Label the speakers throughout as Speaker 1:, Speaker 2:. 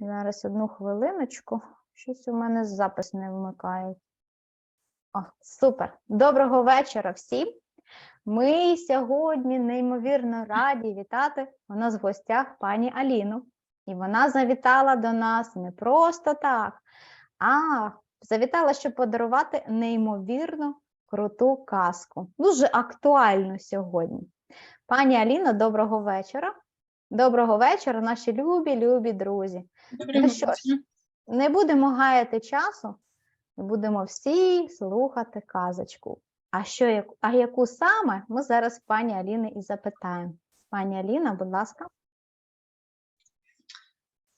Speaker 1: Зараз одну хвилиночку. Щось у мене запис не вмикає. О, супер. Доброго вечора всім. Ми сьогодні неймовірно раді вітати у нас в гостях пані Аліну. І вона завітала до нас не просто так, а завітала, щоб подарувати неймовірно круту казку. Дуже актуальну сьогодні. Пані Аліно, доброго вечора. Доброго вечора, наші любі, любі друзі.
Speaker 2: Доброго
Speaker 1: Ну що ж. Не будемо гаяти часу, будемо всі слухати казочку. А що а яку саме ми зараз пані Аліни і запитаємо. Пані Аліна, будь ласка.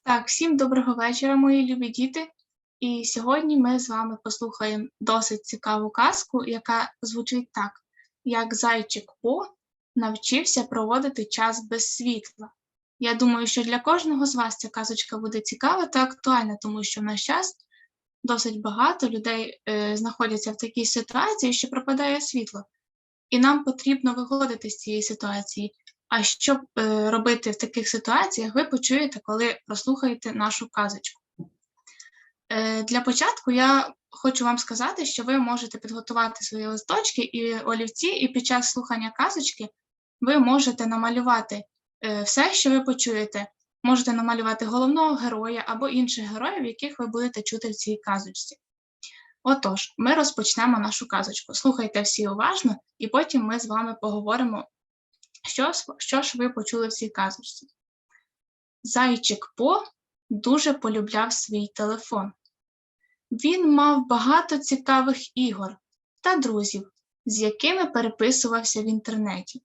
Speaker 2: Так, всім доброго вечора, мої любі діти. І сьогодні ми з вами послухаємо досить цікаву казку, яка звучить так: як зайчик По навчився проводити час без світла. Я думаю, що для кожного з вас ця казочка буде цікава та актуальна, тому що в наш час досить багато людей е, знаходяться в такій ситуації, що пропадає світло. І нам потрібно виходити з цієї ситуації. А що е, робити в таких ситуаціях, ви почуєте, коли прослухаєте нашу казочку. Е, для початку я хочу вам сказати, що ви можете підготувати свої листочки і олівці, і під час слухання казочки ви можете намалювати все, що ви почуєте. Можете намалювати головного героя або інших героїв, яких ви будете чути в цій казочці. Отож, ми розпочнемо нашу казочку. Слухайте всі уважно, і потім ми з вами поговоримо що, що ж ви почули в цій казочці? Зайчик По дуже полюбляв свій телефон. Він мав багато цікавих ігор та друзів, з якими переписувався в інтернеті.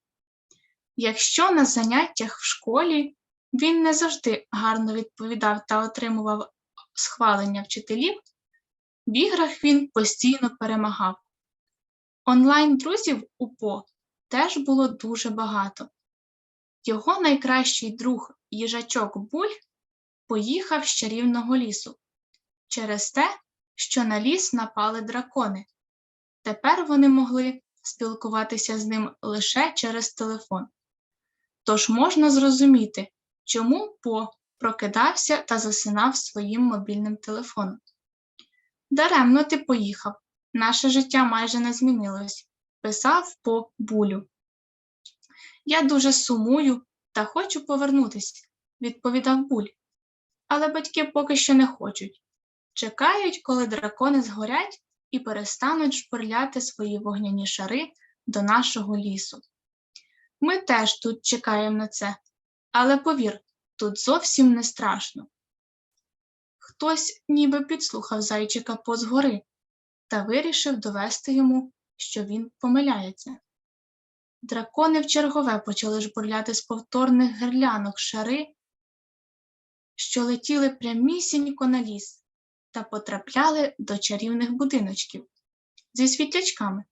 Speaker 2: Якщо на заняттях в школі він не завжди гарно відповідав та отримував схвалення вчителів, в іграх він постійно перемагав. Онлайн друзів у По теж було дуже багато. Його найкращий друг їжачок Буль поїхав з чарівного лісу через те, що на ліс напали дракони. Тепер вони могли спілкуватися з ним лише через телефон. Тож можна зрозуміти, чому По прокидався та засинав своїм мобільним телефоном. Даремно ти поїхав, наше життя майже не змінилось писав по булю. Я дуже сумую та хочу повернутися, відповідав буль. Але батьки поки що не хочуть. Чекають, коли дракони згорять і перестануть шпирляти свої вогняні шари до нашого лісу. Ми теж тут чекаємо на це, але повір, тут зовсім не страшно. Хтось ніби підслухав зайчика позгори та вирішив довести йому що він помиляється. Дракони в чергове почали жбурляти з повторних гирлянок шари, що летіли прямісінько на ліс та потрапляли до чарівних будиночків зі світлячками.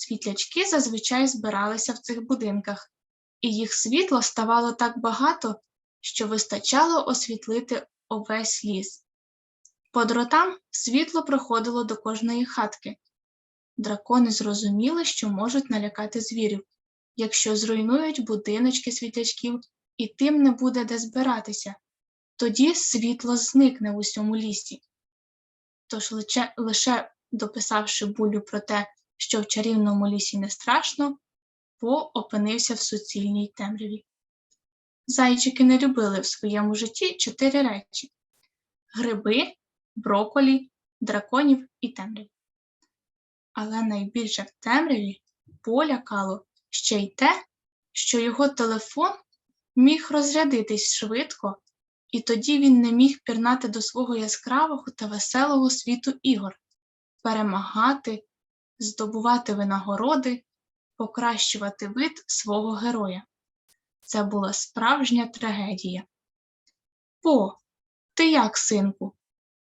Speaker 2: Світлячки зазвичай збиралися в цих будинках, і їх світло ставало так багато, що вистачало освітлити увесь ліс. По дротам світло проходило до кожної хатки. Дракони зрозуміли, що можуть налякати звірів, якщо зруйнують будиночки світлячків і тим не буде де збиратися, тоді світло зникне в усьому лісі. Тож лише, дописавши булю про те, що в чарівному лісі не страшно, По опинився в суцільній темряві. Зайчики не любили в своєму житті чотири речі: гриби, броколі, драконів і темряву але найбільше в темряві полякало ще й те, що його телефон міг розрядитись швидко, і тоді він не міг пірнати до свого яскравого та веселого світу ігор, перемагати, здобувати винагороди, покращувати вид свого героя. Це була справжня трагедія. По, ти як, синку?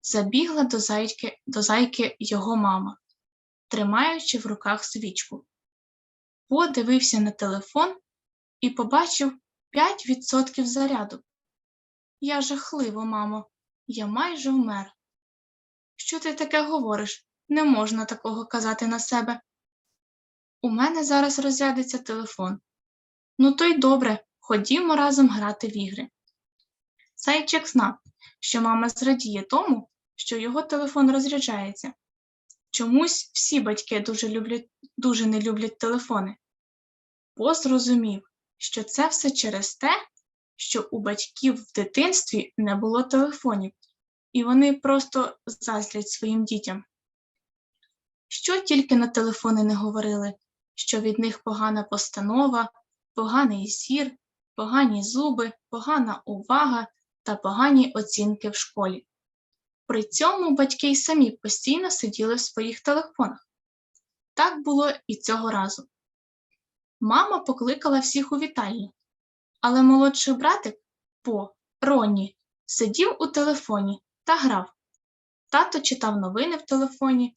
Speaker 2: Забігла до зайки, до зайки його мама тримаючи в руках свічку. Подивився на телефон і побачив 5% заряду. Я жахливо, мамо, я майже вмер. Що ти таке говориш? Не можна такого казати на себе. У мене зараз розрядиться телефон. Ну, то й добре, ходімо разом грати в ігри. Зайчик знав, що мама зрадіє тому, що його телефон розряджається. Чомусь всі батьки дуже, люблять, дуже не люблять телефони. По зрозумів, що це все через те, що у батьків в дитинстві не було телефонів, і вони просто заздрять своїм дітям. Що тільки на телефони не говорили, що від них погана постанова, поганий зір, погані зуби, погана увага та погані оцінки в школі. При цьому батьки й самі постійно сиділи в своїх телефонах. Так було і цього разу. Мама покликала всіх у вітальню, але молодший братик по Ронні сидів у телефоні та грав. Тато читав новини в телефоні,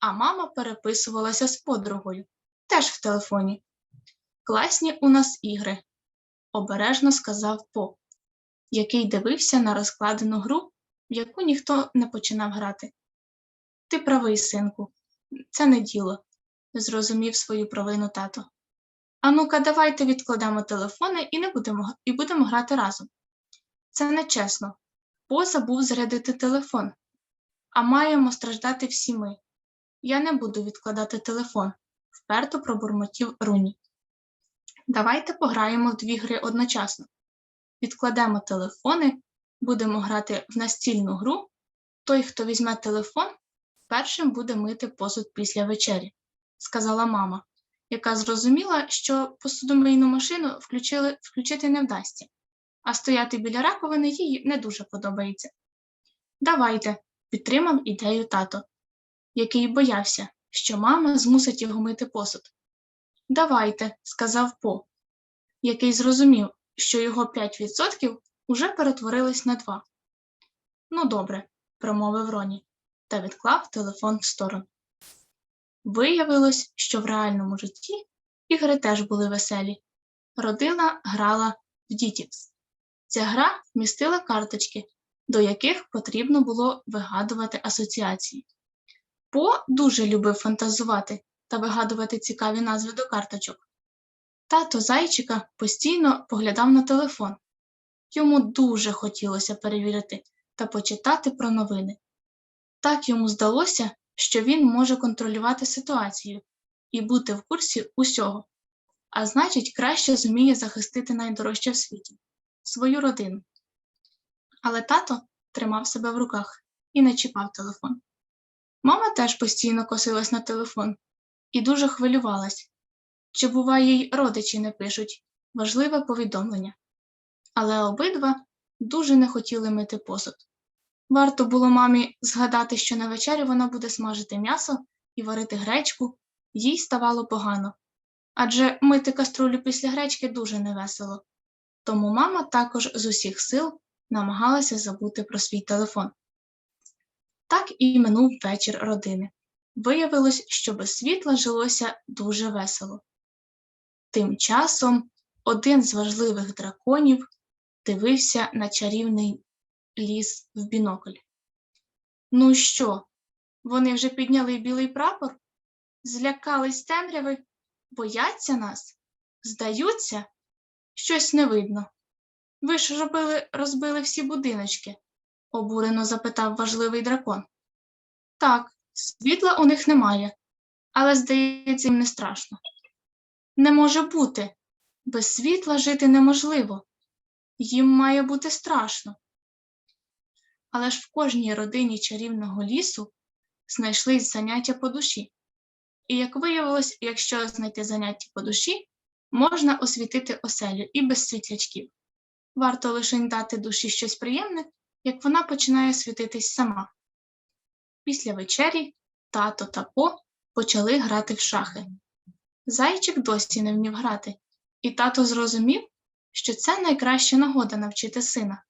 Speaker 2: а мама переписувалася з подругою, теж в телефоні. Класні у нас ігри, обережно сказав По, який дивився на розкладену гру, в яку ніхто не починав грати. Ти правий, синку, це не діло, зрозумів свою провину тато. А ну-ка, давайте відкладемо телефони і не будемо і будемо грати разом. Це нечесно. По забув зарядити телефон, а маємо страждати всі ми. Я не буду відкладати телефон, вперто пробурмотів Руні. Давайте пограємо в дві гри одночасно. Відкладемо телефони, будемо грати в настільну гру. Той, хто візьме телефон, першим буде мити посуд після вечері, сказала мама, яка зрозуміла, що посудомийну машину включили, включити не вдасться, а стояти біля раковини їй не дуже подобається. Давайте, підтримав ідею тато, який боявся, що мама змусить його мити посуд. Давайте, сказав По, який зрозумів, що його 5% уже перетворились на 2. Ну, добре, промовив Роні та відклав телефон в сторону. Виявилось, що в реальному житті ігри теж були веселі. Родина грала в Дітікс. Ця гра містила карточки, до яких потрібно було вигадувати асоціації. По дуже любив фантазувати та вигадувати цікаві назви до карточок. Тато зайчика постійно поглядав на телефон. Йому дуже хотілося перевірити та почитати про новини. Так йому здалося, що він може контролювати ситуацію і бути в курсі усього, а значить, краще зуміє захистити найдорожче в світі свою родину. Але тато тримав себе в руках і не чіпав телефон. Мама теж постійно косилась на телефон і дуже хвилювалась, чи, буває, й родичі не пишуть важливе повідомлення. Але обидва дуже не хотіли мити посуд. Варто було мамі згадати, що на вечері вона буде смажити м'ясо і варити гречку, їй ставало погано. Адже мити каструлю після гречки дуже невесело. Тому мама також з усіх сил намагалася забути про свій телефон. Так і минув вечір родини. Виявилось, що без світла жилося дуже весело. Тим часом один з важливих драконів дивився на чарівний ліс в бінокль. Ну що, вони вже підняли білий прапор? Злякались темряви, бояться нас? Здаються? Щось не видно. Ви ж робили, розбили всі будиночки? Обурено запитав важливий дракон. Так, світла у них немає, але, здається, їм не страшно. Не може бути. Без світла жити неможливо. Їм має бути страшно. Але ж в кожній родині чарівного лісу знайшлись заняття по душі. І як виявилось, якщо знайти заняття по душі, можна освітити оселю і без світлячків. Варто лише дати душі щось приємне, як вона починає світитись сама. Після вечері тато та По почали грати в шахи. Зайчик досі не вмів грати, і тато зрозумів, що це найкраща нагода навчити сина.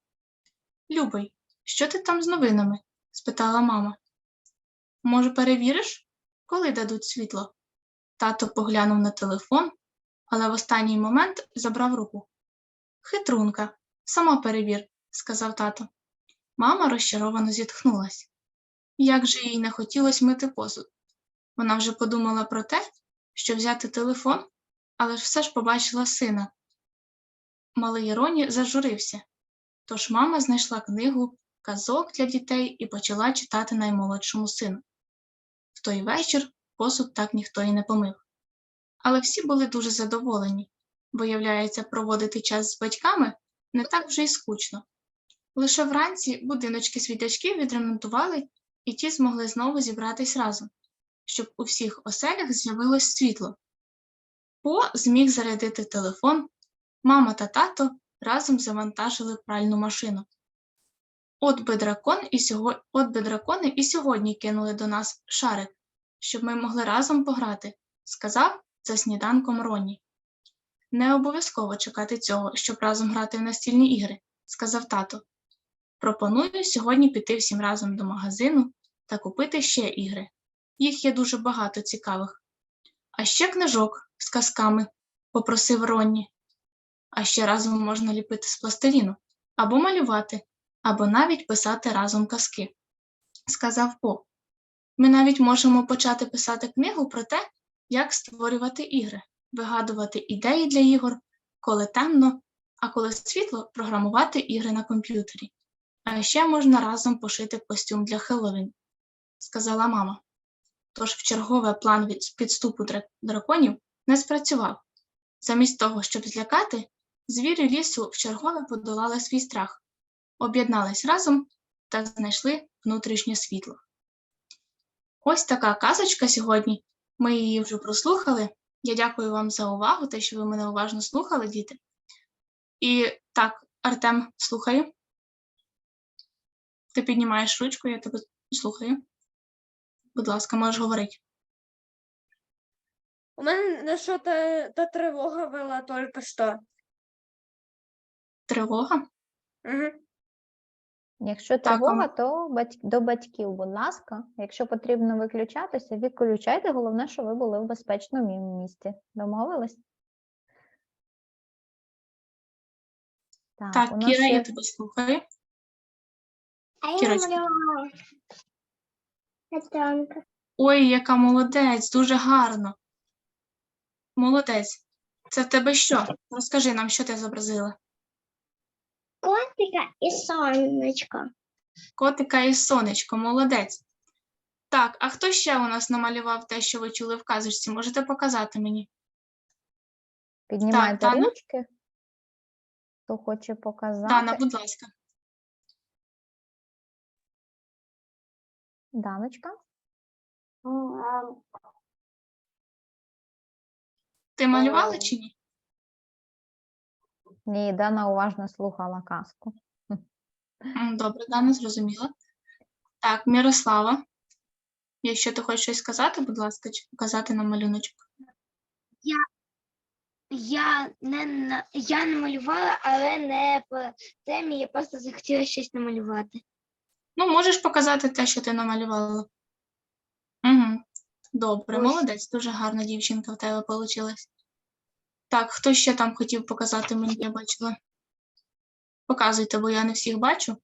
Speaker 2: Любий, що ти там з новинами? спитала мама. Може, перевіриш, коли дадуть світло? Тато поглянув на телефон, але в останній момент забрав руку. Хитрунка, сама перевір, сказав тато. Мама розчаровано зітхнулась. Як же їй не хотілося мити посуд. Вона вже подумала про те, що взяти телефон, але ж все ж побачила сина. Малий Роні зажурився, тож мама знайшла книгу казок для дітей і почала читати наймолодшому сину. В той вечір посуд так ніхто і не помив. Але всі були дуже задоволені. Виявляється, проводити час з батьками не так вже й скучно. Лише вранці будиночки світячків відремонтували, і ті змогли знову зібратись разом, щоб у всіх оселях з'явилось світло. По зміг зарядити телефон, мама та тато разом завантажили пральну машину. От би дракон і сього... От би дракони і сьогодні кинули до нас шарик, щоб ми могли разом пограти, сказав за сніданком Ронні. Не обов'язково чекати цього, щоб разом грати в настільні ігри, сказав тато. Пропоную сьогодні піти всім разом до магазину та купити ще ігри. Їх є дуже багато цікавих. А ще книжок з казками, попросив Ронні. А ще разом можна ліпити з пластиліну, або малювати, або навіть писати разом казки, сказав По. Ми навіть можемо почати писати книгу про те, як створювати ігри, вигадувати ідеї для ігор, коли темно, а коли світло програмувати ігри на комп'ютері. А ще можна разом пошити костюм для Хеллоуін, сказала мама. Тож в чергове план від підступу драконів не спрацював. Замість того, щоб злякати, звірі лісу в чергове подолали свій страх, об'єднались разом та знайшли внутрішнє світло. Ось така казочка сьогодні. Ми її вже прослухали. Я дякую вам за увагу, те, що ви мене уважно слухали, діти. І так, Артем, слухаю. Ти піднімаєш ручку, я тебе слухаю. Будь ласка, можеш говорити.
Speaker 3: У мене що то, то тривога була тільки що.
Speaker 2: Тривога?
Speaker 3: Угу.
Speaker 1: Якщо
Speaker 2: Так,
Speaker 1: тривога, то бать- до батьків, будь ласка. Якщо потрібно виключатися, відключайте. Головне, щоб ви були в безпечному мі- місці. Домовились? Так,
Speaker 2: Так,
Speaker 1: у нас
Speaker 2: Кіра, я тебе слухаю.
Speaker 4: А я
Speaker 2: Кірочка.
Speaker 4: намалювала котенка.
Speaker 2: Ой, яка молодець, дуже гарно. Молодець. Це в тебе що? Розкажи нам, що ти зобразила.
Speaker 4: Котика і сонечко.
Speaker 2: Котика і сонечко, молодець. Так, а хто ще у нас намалював те, що ви чули в казочці? Можете показати мені?
Speaker 1: піднімайте
Speaker 2: Дана.
Speaker 1: ручки. Хто хоче показати?
Speaker 2: Дана, будь ласка.
Speaker 1: Даночка.
Speaker 2: Ти малювала чи ні?
Speaker 1: Ні, Дана уважно слухала казку.
Speaker 2: Добре, Дана, зрозуміла. Так, Мірослава. Якщо ти хочеш щось сказати, будь ласка, чи показати нам малюночок.
Speaker 4: Я не на- я намалювала, але не по темі, я просто захотіла щось намалювати.
Speaker 2: Ну, можеш показати те, що ти намалювала. Угу. Добре,
Speaker 4: Ось.
Speaker 2: молодець, дуже гарна дівчинка в тебе вийшла. Так, хто ще там хотів показати мені, я бачила. Показуйте, бо я не всіх бачу.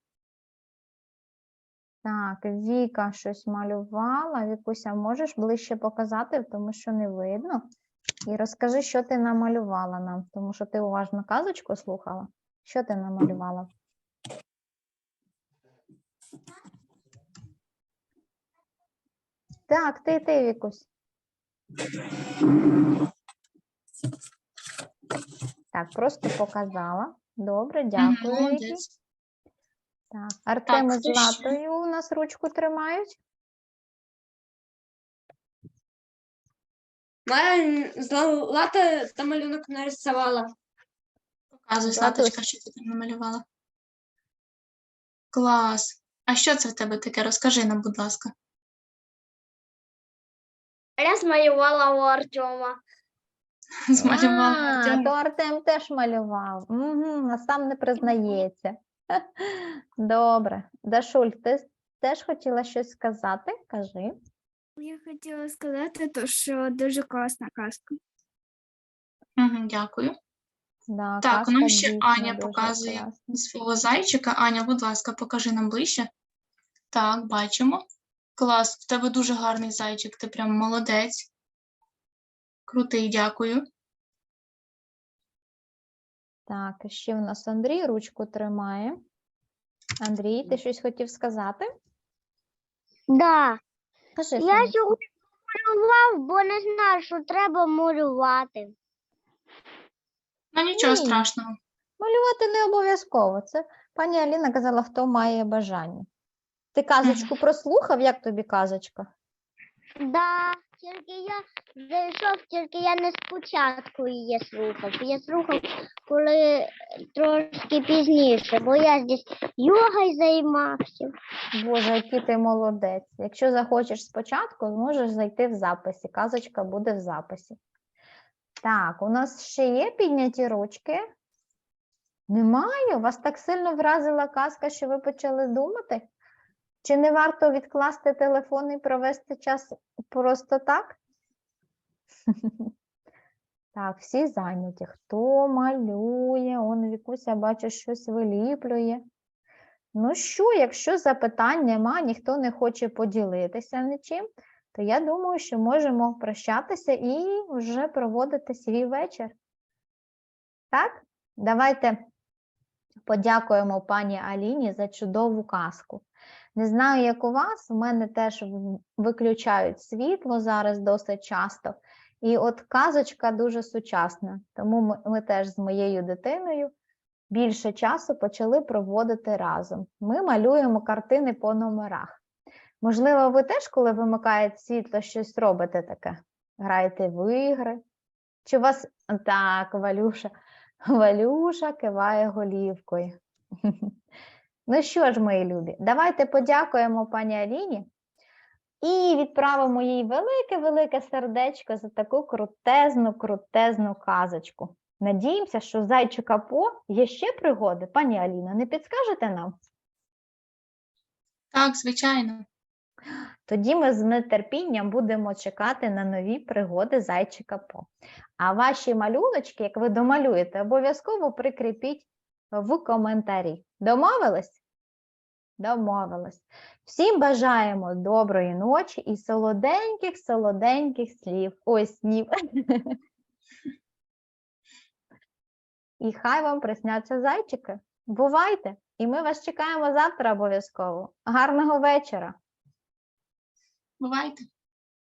Speaker 1: Так, Віка щось малювала. Вікуся, можеш ближче показати, тому що не видно. І розкажи, що ти намалювала нам, тому що ти уважно казочку слухала. Що ти намалювала? Так, ти, ти, Вікусь. Так, просто показала. Добре,
Speaker 2: Мгм,
Speaker 1: дякую, Вікі.
Speaker 2: молодець.
Speaker 1: Так, Артем
Speaker 2: хто
Speaker 1: з
Speaker 2: ще?
Speaker 1: Златою у нас ручку тримають.
Speaker 3: Моя Злата та малюнок нарисувала.
Speaker 2: Показуй. Златочка, що ти там намалювала. Клас. А що це в тебе таке? Розкажи нам, будь ласка.
Speaker 4: Я змалювала у Артема.
Speaker 2: Змалювала
Speaker 1: А,
Speaker 2: Артем.
Speaker 1: то Артем теж малював. Угу, а сам не признається. Добре. Дашуль, ти теж хотіла щось сказати? Кажи.
Speaker 5: Я хотіла сказати, то, що дуже класна казка.
Speaker 2: Угу, дякую.
Speaker 1: Да,
Speaker 2: Так, нам ще Аня показує свого зайчика. Аня, будь ласка, покажи нам ближче. Так, бачимо. Клас, в тебе дуже гарний зайчик, ти прям молодець. Крутий, дякую.
Speaker 1: Так, ще в нас Андрій ручку тримає. Андрій, ти щось хотів сказати?
Speaker 4: Да.
Speaker 1: Кажи,
Speaker 4: Я
Speaker 1: сонечко.
Speaker 4: сьогодні малював, бо не знав, що треба малювати.
Speaker 2: Ну нічого
Speaker 1: Ні.
Speaker 2: страшного.
Speaker 1: Малювати не обов'язково. Це пані Аліна казала, хто має бажання. Ти казочку прослухав, як тобі казочка?
Speaker 4: Да, тільки я зайшов, тільки я не спочатку її слухав. Я слухав, коли трошки пізніше, бо я здесь йогою займався.
Speaker 1: Боже, який ти молодець. Якщо захочеш спочатку, зможеш зайти в записі. Казочка буде в записі. Так, у нас ще є підняті ручки? Немає? Вас так сильно вразила казка, що ви почали думати? Чи не варто відкласти телефон і провести час просто так? Так, всі зайняті. Хто малює? Он Вікуся, бачу, щось виліплює. Ну що, якщо запитань нема, ніхто не хоче поділитися нічим, то я думаю, що можемо прощатися і вже проводити свій вечір. Так? Давайте подякуємо пані Аліні за чудову казку. Не знаю, як у вас, у мене теж виключають світло зараз досить часто. І от казочка дуже сучасна, тому ми, ми теж з моєю дитиною більше часу почали проводити разом. Ми малюємо картини по номерах. Можливо, ви теж, коли вимикають світло, щось робите таке? Граєте в ігри? Чи у вас так, Валюша, Валюша киває голівкою. Ну що ж, мої любі, давайте подякуємо пані Аліні і відправимо їй велике-велике сердечко за таку крутезну, крутезну казочку. Надіємося, що зайчика По є ще пригоди. Пані Аліна, не підскажете нам?
Speaker 2: Так, звичайно.
Speaker 1: Тоді ми з нетерпінням будемо чекати на нові пригоди зайчика По. А ваші малюночки, як ви домалюєте, обов'язково прикріпіть в коментарі. Домовились? Домовились. Всім бажаємо доброї ночі і солоденьких, солоденьких слів. Ой, снів. І хай вам присняться зайчики. Бувайте! І ми вас чекаємо завтра обов'язково. Гарного вечора!
Speaker 2: Бувайте.